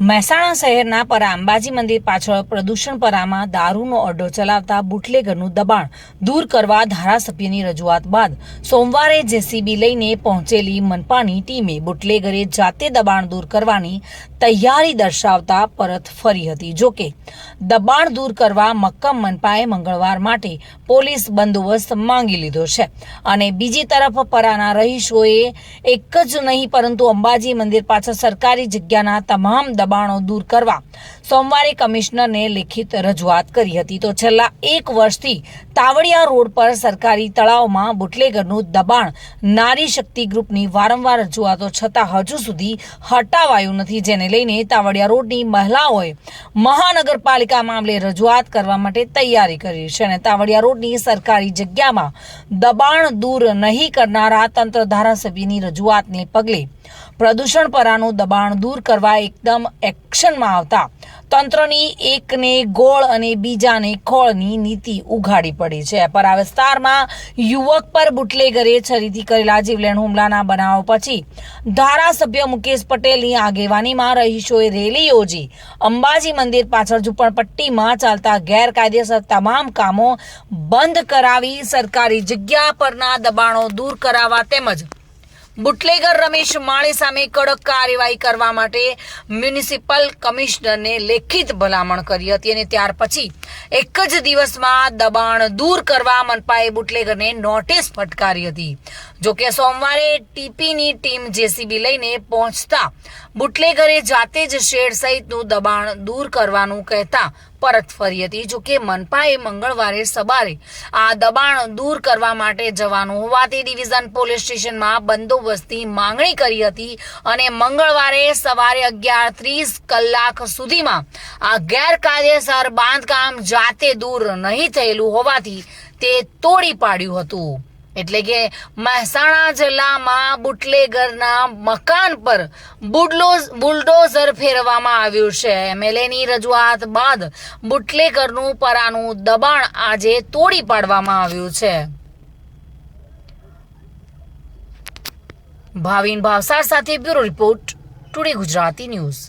મહેસાણા શહેરના પરા અંબાજી મંદિર પાછળ પ્રદૂષણ પરામાં દારૂનો અડ્ડો ચલાવતા બુટલેગરનું દબાણ દૂર કરવા ધારાસભ્યની રજૂઆત બાદ સોમવારે જેસીબી લઈને પહોંચેલી મનપાની ટીમે બુટલેગરે જાતે દબાણ દૂર કરવાની તૈયારી દર્શાવતા પરત ફરી હતી. જોકે દબાણ દૂર કરવા મક્કમ મનપાએ મંગળવાર માટે પોલીસ બંદોબસ્ત માંગી લીધો છે અને બીજી તરફ પરાના રહીશોએ એક જ નહીં પરંતુ અંબાજી મંદિર પાછળ સરકારી જગ્યાના તમામ દબાણો દૂર કરવા. સોમવારે કમિશનરને લેખિત રજૂઆત કરી હતી. તો છેલ્લા એક વર્ષથી તાવડિયા રોડ પર સરકારી તળાવમાં બુટલેગરનું દબાણ નારી શક્તિ ગ્રુપની વારંવાર રજૂઆતો છતાં હજુ સુધી હટાવાયું નથી. જેને લઈને તાવડિયા રોડની મહિલાઓએ મહાનગરપાલિકા મામલે રજૂઆત કરવા માટે તૈયારી કરી છે અને તાવડિયા રોડની સરકારી જગ્યામાં દબાણ દૂર નહીં કરનારા તંત્ર ધારાસભ્યની રજૂઆતને પગલે પ્રદૂષણ પરાનું દબાણ દૂર કરવા એકદમ એક્શનમાં આવતા. તંત્રની એકને ગોળ અને બીજાને ખોળની નીતિ ઉઘાડી પડી છે. પરા વિસ્તારમાં યુવક પર બુટલેગરે છરીથી કરેલા જીવલેણ હુમલાના બનાવ પછી ધારાસભ્ય મુકેશ પટેલની આગેવાનીમાં રહીશોએ રેલી યોજી. અંબાજી મંદિર પાછળ ઝુંપડપટ્ટીમાં ચાલતા ગેરકાયદેસર તમામ કામો બંધ કરાવી સરકારી જગ્યા પરના દબાણો દૂર કરાવવા તેમજ બુટલેગર રમેશ માળી સામે કડક કાર્યવાહી કરવા માટે મ્યુનિસિપલ કમિશનરને લેખિત ભલામણ કરી હતી અને ત્યાર પછી એક જ દિવસમાં દબાણ દૂર કરવા મનપાએ બુટલેગરને નોટિસ ફટકારી હતી. જોકે સોમવારે ટીપીની ટીમ જેસીબી લઈને પહોંચતા બુટલેગરે જાતે જ શેડ સહિતનું દબાણ દૂર કરવાનું કહેતા પરત ફરી હતી. જોકે મનપાએ મંગળવારે સવારે આ દબાણ દૂર કરવા માટે જવાનું હોવાથી ડિવિઝન પોલીસ સ્ટેશનમાં બંદોબસ્તની માંગણી કરી હતી અને મંગળવારે સવારે અગિયાર ત્રીસ કલાક સુધીમાં આ ગેરકાયદેસર બાંધકામ જાતે દૂર નહીં થયેલું હોવાથી તે તોડી પાડ્યું હતું. એટલે કે મહેસાણા જિલ્લામાં બુટલેગરના મકાન પર બુડલોઝ, બુલડોઝર ફેરવામાં આવ્યું છે. એમએલએની રજૂઆત બાદ બુટલેગરનું પરાનું દબાણ આજે તોડી પાડવામાં આવ્યું છે. ભાવિન ભાવસાર સાથે bureau report today Gujarati news.